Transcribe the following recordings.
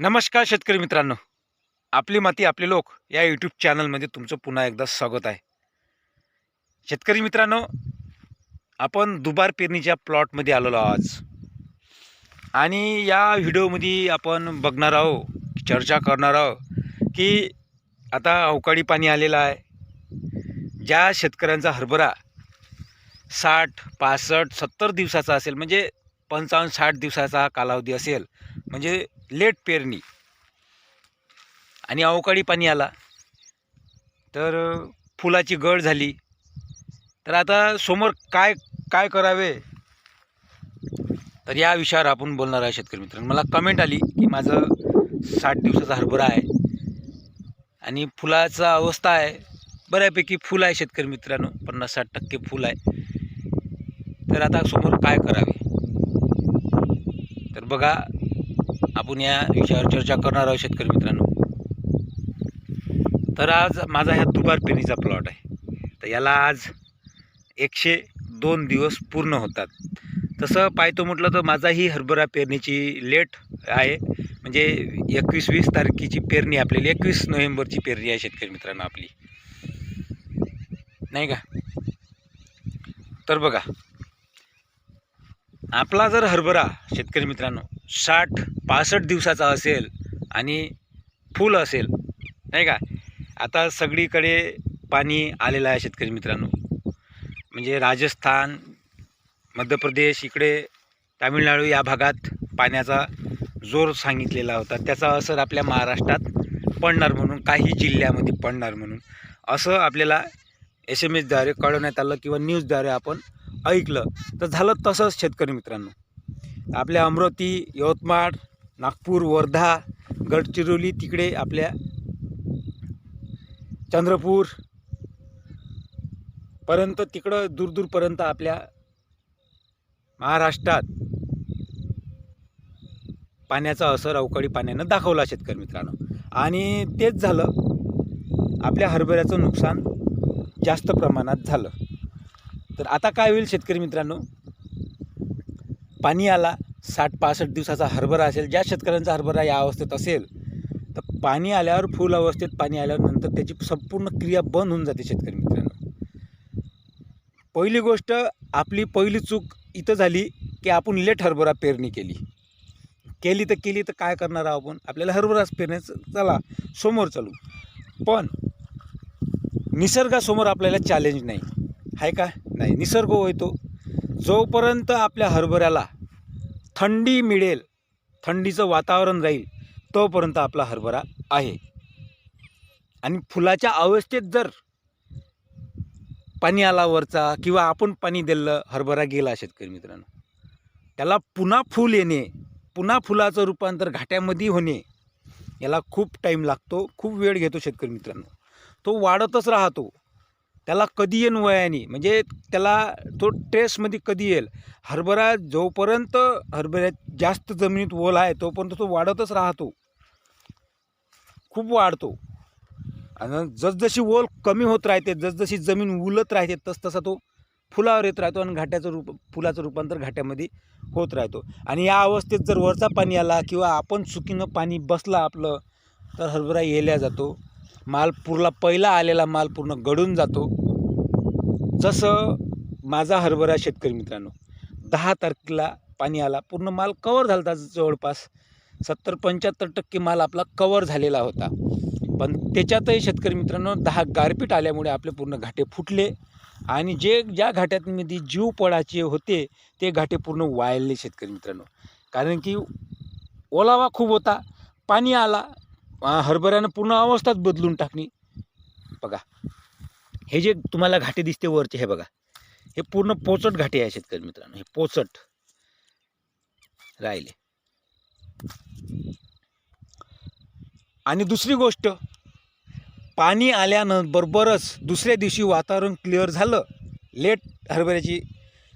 नमस्कार शेतकरी मित्रांनो. आपली माती आपले लोक या यूट्यूब चॅनलमध्ये तुमचं पुन्हा एकदा स्वागत आहे. शेतकरी मित्रांनो आपण दुबार पेरणीच्या प्लॉटमध्ये आलेलो आज आणि या व्हिडिओमध्ये आपण बघणार आहोत चर्चा करणार आहोत की आता अवकाळी पाणी आलेलं आहे. ज्या शेतकऱ्यांचा हरभरा साठ पासष्ट सत्तर दिवसाचा असेल म्हणजे पंचावन्न साठ दिवसाचा कालावधी असेल म्हणजे लेट पेरणी. आणि अवकाळी पाणी आला. तर फुलाची गळ झाली. तर आता समोर काय काय करावे? तर या विषयावर आपण बोलणार आहे शेतकरी मित्रांनो. मला कमेंट आली की माझं साठ दिवसाचा हरभरा आहे. आणि फुलाचा अवस्था आहे. बऱ्यापैकी फुल आहे शेतकरी मित्रांनो. पन्नास साठ टक्के फुल आहे. तर आता समोर काय करावे? तर बघा आपण या विषयावर चर्चा करणार आहोत शेतकरी मित्रांनो. तर आज माझा ह्या दुबार पेरणीचा प्लॉट आहे. तर याला आज एकशे दोन दिवस पूर्ण होतात. तसं पाहतो म्हटलं तर माझाही हरभरा पेरणीची लेट आहे. म्हणजे एकवीस वीस तारखेची पेरणी आपल्याला एकवीस नोव्हेंबरची पेरणी आहे शेतकरी मित्रांनो आपली. नाही का? तर बघा आपला जर हरभरा शेतकरी मित्रांनो साठ पासष्ट दिवसाचा असेल आणि फुल असेल नाही का? आता सगळीकडे पाणी आलेलं आहे शेतकरी मित्रांनो. म्हणजे राजस्थान मध्य प्रदेश इकडे तामिळनाडू या भागात पाण्याचा जोर सांगितलेला होता. त्याचा असर आपल्या महाराष्ट्रात पडणार म्हणून काही जिल्ह्यामध्ये पडणार म्हणून. असं आपल्याला एस एम एसद्वारे कळवण्यात आलं किंवा न्यूजद्वारे आपण ऐकलं. तर झालं तसंच शेतकरी मित्रांनो. आपल्या अमरावती यवतमाळ नागपूर वर्धा गडचिरोली तिकडे आपल्या चंद्रपूर पर्यंत तिकडं दूरदूरपर्यंत आपल्या महाराष्ट्रात पाण्याचा असर अवकाळी पाण्यानं दाखवला शेतकरी मित्रांनो. आणि तेच झालं. आपल्या हरभऱ्याचं नुकसान जास्त प्रमाणात झालं. तर आता काय होईल शेतकरी मित्रांनो? पाणी आला साठ पासष्ट दिवसाचा हरभरा असेल ज्या शेतकऱ्यांचा हरभरा या अवस्थेत असेल तर पाणी आल्यावर फुल अवस्थेत पाणी आल्यानंतर त्याची संपूर्ण क्रिया बंद होऊन जाते शेतकरी मित्रांनो. पहिली गोष्ट आपली पहिली चूक इथं झाली की आपण लेट हरभरा पेरणी केली. केली तर केली तर काय करणार आहोत आपण? आपल्याला हरभराच पेरण्याचं चला समोर चालू. पण निसर्गासमोर आपल्याला चॅलेंज नाही. आहे का? नाही. निसर्ग होतो जोपर्यंत आपल्या हरभऱ्याला थंडी मिळेल थंडीचं वातावरण राहील तोपर्यंत आपला हरभरा आहे. आणि फुलाच्या अवस्थेत जर पाणी आला वरचा किंवा आपण पाणी दिलं हरभरा गेला शेतकरी मित्रांनो त्याला पुन्हा फूल येणे पुन्हा फुलाचं रूपांतर घाट्यामध्ये होणे याला खूप टाईम लागतो खूप वेळ घेतो शेतकरी मित्रांनो. तो वाढतच राहतो. त्याला कधी येईन वयाने म्हणजे त्याला तो ट्रेसमध्ये कधी येईल? हरभरा जोपर्यंत हरभऱ्यात जास्त जमिनीत ओल आहे तोपर्यंत तो वाढतच राहतो. खूप वाढतो. आणि जसजशी ओल कमी होत राहते जसजशी जमीन उलत राहते तसतसा तो फुलावर येत राहतो आणि घाट्याचं रूप फुलाचं रूपांतर घाट्यामध्ये होत राहतो. आणि या अवस्थेत जर वरचा पाणी आला किंवा आपण चुकीनं पाणी बसला आपलं तर हरभरा येल्या जातो. माल पुरला पहिला आलेला माल पूर्ण गळून जातो. जसं माझा हरभरा शेतकरी मित्रांनो दहा तारखेला पाणी आला पूर्ण माल कवर झाला होता जवळपास. सत्तर पंच्याहत्तर टक्के माल आपला कवर झालेला होता. पण त्याच्यातही शेतकरी मित्रांनो दहा गारपीट आल्यामुळे आपले पूर्ण घाटे फुटले. आणि जे ज्या घाट्यांमध्ये जीव पडायचे होते ते घाटे पूर्ण वाळले शेतकरी मित्रांनो. कारण की ओलावा खूप होता पाणी आला हरभऱ्यानं पूर्ण अवस्थाच बदलून टाकणे बघा हे जे तुम्हाला घाटे दिसते वरचे हे बघा हे पूर्ण पोचट घाटे आहे शेतकरी मित्रांनो हे पोचट राहिले. आणि दुसरी गोष्ट पाणी आल्यानंबरोबरच दुसऱ्या दिवशी वातावरण क्लिअर झालं. लेट हरभऱ्याची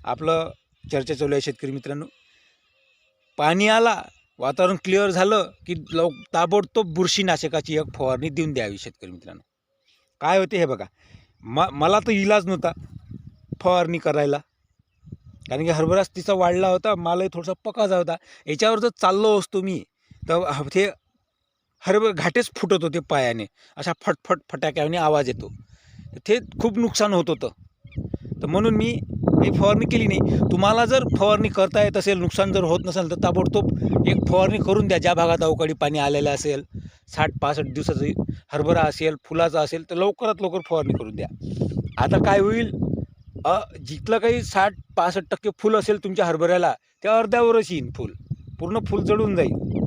आपलं चर्चा चालू आहे शेतकरी मित्रांनो. पाणी आला वातावरण क्लिअर झालं की लव ताबडतोब बुरशीनाशकाची एक फवारणी देऊन द्यावी शेतकरी मित्रांनो. काय होते हे बघा. म मला तर इलाज नव्हता फवारणी करायला. कारण की हरभराच तिचा वाढला होता मालही थोडासा पकाचा होता. याच्यावर जर चाललो असतो मी तर ते हरभर घाटेच फुटत होते पायाने. अशा फटफट फटाक्याने आवाज येतो. ते खूप नुकसान होत होतं. तर म्हणून मी हे फवारणी केली नाही. तुम्हाला जर फवारणी करता येत असेल नुकसान जर होत नसेल तर ताबडतोब एक फवारणी करून द्या. ज्या भागात अवकाळी पाणी आलेलं असेल साठ पासष्ट दिवसाचं हरभरा असेल फुलाचा असेल तर लवकरात लवकर फवारणी करून द्या. आता काय होईल? अ जिथलं काही साठ पासष्ट टक्के फुल असेल तुमच्या हरभऱ्याला त्या अर्ध्यावरच येईन फुल. पूर्ण फुल चढून जाईल.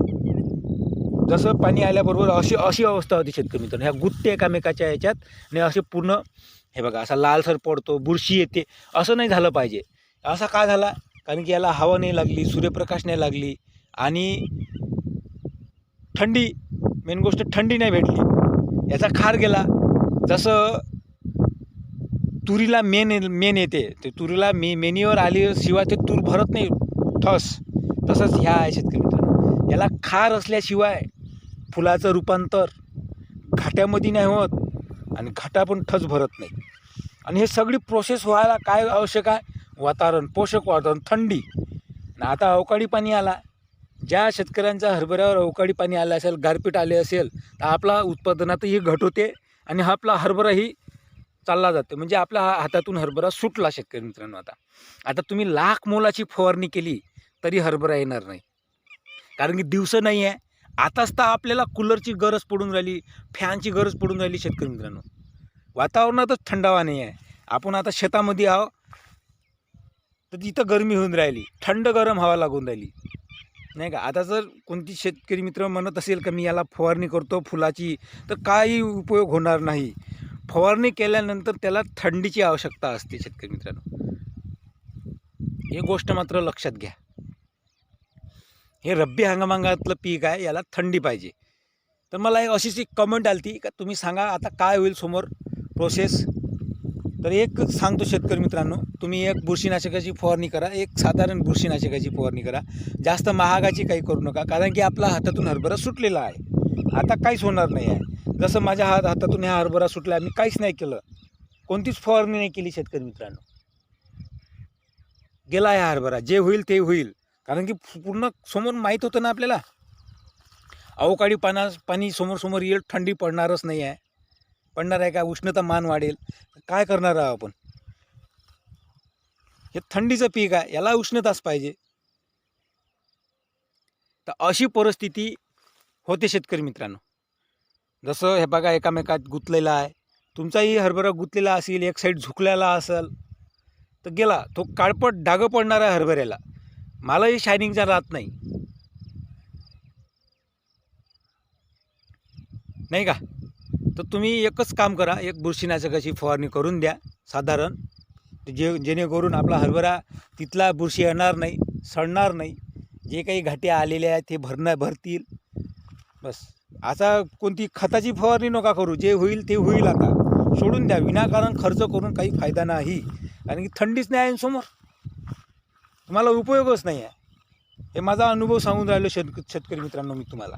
जसं पाणी आल्याबरोबर अशी अशी अवस्था होती शेतकरी मित्रांनो. ह्या गुट्टे एकामेकाच्या याच्यात आणि असे पूर्ण हे बघा असा लालसर पडतो बुरशी येते असं नाही झालं पाहिजे. असा का झाला? कारण की याला हवा नाही लागली सूर्यप्रकाश नाही लागली आणि थंडी मेन गोष्ट थंडी नाही भेटली. याचा खार गेला. जसं तुरीला मेन मेन येते ते तुरीला मे मेनीवर आली शिवाय ते तूर भरत नाही. ठस. तसंच ह्या आहे शेतकरी मित्रांनो. याला खार असल्याशिवाय फुलाचं रूपांतर घाट्यामध्ये नाही होत आणि घाटा पण ठस भरत नाही. आणि हे सगळी प्रोसेस व्हायला काय आवश्यक आहे? वातावरण पोषक वातावरण थंडी. आणि आता अवकाळी पाणी आला. ज्या शेतकऱ्यांच्या हरभऱ्यावर अवकाळी पाणी आलं असेल गारपीट आले असेल तर आपला उत्पादनातही घट होते आणि हा आपला हरभराही चालला जातो. म्हणजे आपल्या हा- हातातून हरभरा सुटला शेतकरी मित्रांनो आता. आता तुम्ही लाख मोलाची फवारणी केली तरी हरभरा येणार नाही. कारण की दिवस नाही आहे आताच तर आपल्याला कूलरची गरज पडून राहिली फॅनची गरज पडून राहिली शेतकरी मित्रांनो. वातावरणातच थंडावा नाही आहे. आपण आता शेतामध्ये आहो तर तिथं गरमी होऊन राहिली. थंड गरम हवा लागून राहिली. नाही का? आता जर कोणती शेतकरी मित्र म्हणत असेल का मी याला फवारणी करतो फुलाची तर काही उपयोग होणार नाही. फवारणी केल्यानंतर त्याला थंडीची आवश्यकता असते शेतकरी मित्रांनो. हे गोष्ट मात्र लक्षात घ्या. हे रब्बी हंगामातलं पीक आहे याला थंडी पाहिजे. तर मला एक अशीच एक कमेंट आली ती का तुम्ही सांगा आता काय होईल समोर. प्रोसेस तर एक सांगतो शेतकरी मित्रांनो तुम्ही एक बुरशीनाशकाची फवारणी करा एक साधारण बुरशीनाशकाची फवारणी करा. जास्त महागाची काही करू नका कारण की आपला हातातून हरभरा सुटलेला आहे. आता काहीच होणार नाही आहे. जसं माझ्या हात हातातून ह्या हरभरा सुटला मी काहीच नाही केलं. कोणतीच फवारणी नाही केली शेतकरी मित्रांनो. गेला आहे हरभरा जे होईल ते होईल. कारण की पूर्ण समोर माहीत होतं ना आपल्याला. अवकाळी पाना पाणी समोर समोर येईल थंडी पडणारच नाही आहे. पडणार आहे का? उष्णता मान वाढेल. काय करणार आहोत आपण? हे थंडीचं पीक आहे याला उष्णताच पाहिजे. तर अशी परिस्थिती होते शेतकरी मित्रांनो. जसं हे बघा एकामेकात गुंतलेला आहे. तुमचाही हरभरा गुंतलेला असेल एक साईड झुकलेला असेल तर गेला तो काळपट डागं पडणार आहे हरभऱ्याला. मलाही शायनिंगचा राहत नाही. नाही का? तर तुम्ही एकच काम करा एक बुरशीनाशकाची फवारणी करून द्या साधारण. जे जेणेकरून आपला हरभरा तिथला बुरशी येणार नाही सडणार नाही जे काही घाटे आलेले आहेत ते भरणं भरतील. बस. आता कोणती खताची फवारणी नका करू जे होईल ते होईल आता. सोडून द्या विनाकारण खर्च करून काही फायदा नाही. कारण की थंडीच नाही आहे समोर. तुम्हाला उपयोगच नाही आहे. हे माझा अनुभव सांगून राहिलो शेत शेतकरी मित्रांनो मी तुम्हाला.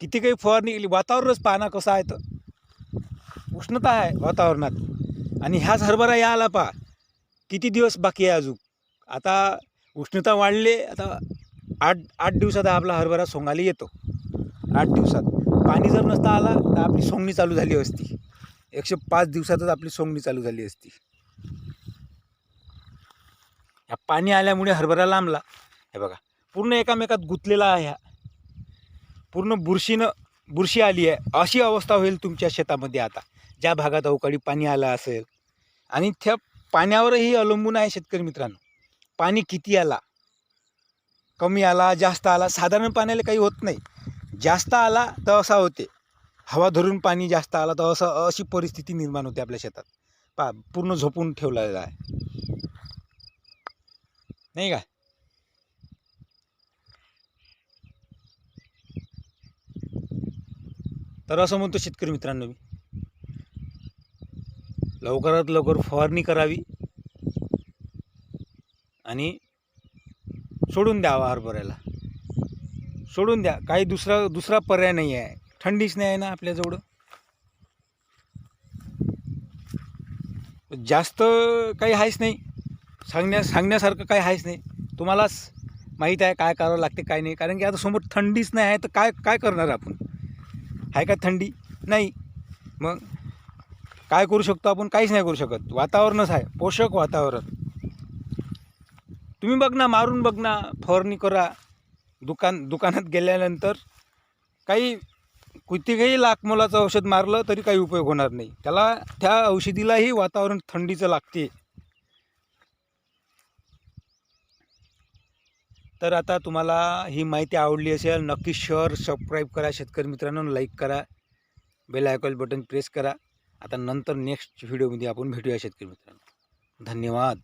किती काही फवारणी केली वातावरणच पाहणं कसं आहे तर. उष्णता आहे वातावरणात. आणि ह्याच हरभरा या आला पा किती दिवस बाकी आहे अजून? आता उष्णता वाढले आता आठ आठ दिवसात हा आपला हरभरा सोंगाली येतो. आठ दिवसात. पाणी जर नसता आला तर आपली सोंगणी चालू झाली असती. एकशे पाच दिवसातच आपली सोंगणी चालू झाली असती. ह्या पाणी आल्यामुळे हरभरा लांबला. हे बघा पूर्ण एकामेकात गुंतलेला आहे ह्या पूर्ण बुरशीनं बुरशी आली आहे अशी अवस्था होईल तुमच्या शेतामध्ये आता. ज्या भागात अवकाळी पाणी आलं असेल. आणि त्या पाण्यावरही अवलंबून आहे शेतकरी मित्रांनो. पाणी किती आला? कमी आला जास्त आला साधारण पाण्याला काही होत नाही. जास्त आला तर असा होते. हवा धरून पाणी जास्त आला तर असं अशी परिस्थिती निर्माण होते आपल्या शेतात. पा पूर्ण झोपून ठेवलेला आहे. नाही का? तर असं म्हणतो शेतकरी मित्रांनो मी. लवकरात लवकर फवारणी करावी आणि सोडून द्यावा हरभऱ्याला सोडून द्या. काही दुसरा दुसरा पर्याय नाही आहे. थंडीच नाही आहे ना आपल्याजवळ जास्त काही आहेच नाही. सांगण्या सांगण्यासारखं काही आहेच नाही. तुम्हालाच माहीत आहे काय करावं लागते काय नाही. कारण की आता समोर थंडीच नाही आहे तर काय काय करणार आपण? आहे का थंडी? नाही. मग काय करू शकतो आपण? काहीच नाही करू शकत. वातावरणच आहे. पोषक वातावरण. तुम्ही बघ ना मारून बघ ना फवारणी करा. दुकान दुकानात गेल्यानंतर काही कितीही लाख मोलाचं औषध मारलं तरी काही उपयोग होणार नाही. त्याला त्या औषधीलाही वातावरण थंडीचं लागते तर आता तुम्हाला ही माहिती आवडली असेल नक्की शेअर सबस्क्राईब करा. शेतकरी मित्रांनो लाईक करा. बेल आयकॉल बटन प्रेस करा. आता नंतर नेक्स्ट व्हिडिओमध्ये आपण भेटूया शेतकरी मित्रांनो. धन्यवाद.